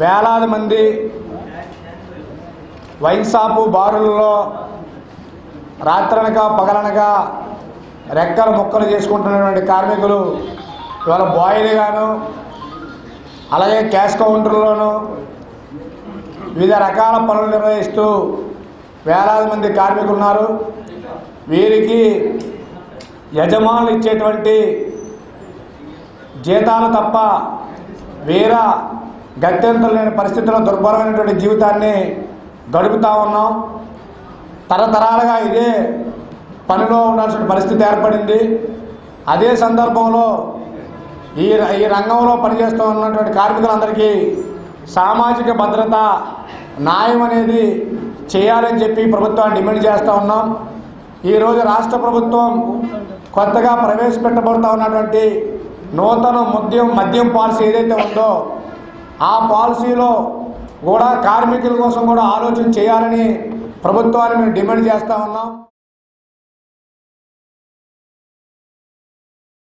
వేలాది మంది wine shop బారులలో రాత్రనగా పగలనగా రెక్కల మొక్కలు చేసుకుంటున్నటువంటి కార్మికులు ఇవాళ బాయిలు గాను అలాగే క్యాష్ కౌంటర్లోను వివిధ రకాల పనులు నిర్వహిస్తూ వేలాది మంది కార్మికులు ఉన్నారు వీరికి యజమానులు ఇచ్చేటువంటి జీతాలు తప్ప వేరే గత్యంతరం లేని పరిస్థితుల్లో దుర్భరమైనటువంటి జీవితాన్ని గడుపుతూ ఉన్నాం. తరతరాలుగా ఇదే పనిలో ఉండాల్సిన పరిస్థితి ఏర్పడింది. అదే సందర్భంలో ఈ ఈ రంగంలో పనిచేస్తూ ఉన్నటువంటి కార్మికులందరికీ సామాజిక భద్రత న్యాయం అనేది చేయాలని చెప్పి ప్రభుత్వాన్ని డిమాండ్ చేస్తూ ఉన్నాం. ఈరోజు రాష్ట్ర ప్రభుత్వం కొత్తగా ప్రవేశపెట్టబడుతూ ఉన్నటువంటి నూతన మద్యం మద్యం పాలసీ ఏదైతే ఉందో ఆ పాలసీలో కూడా కార్మికుల కోసం కూడా ఆలోచన చేయాలని ప్రభుత్వాన్ని మేము డిమాండ్ చేస్తూ ఉన్నాం.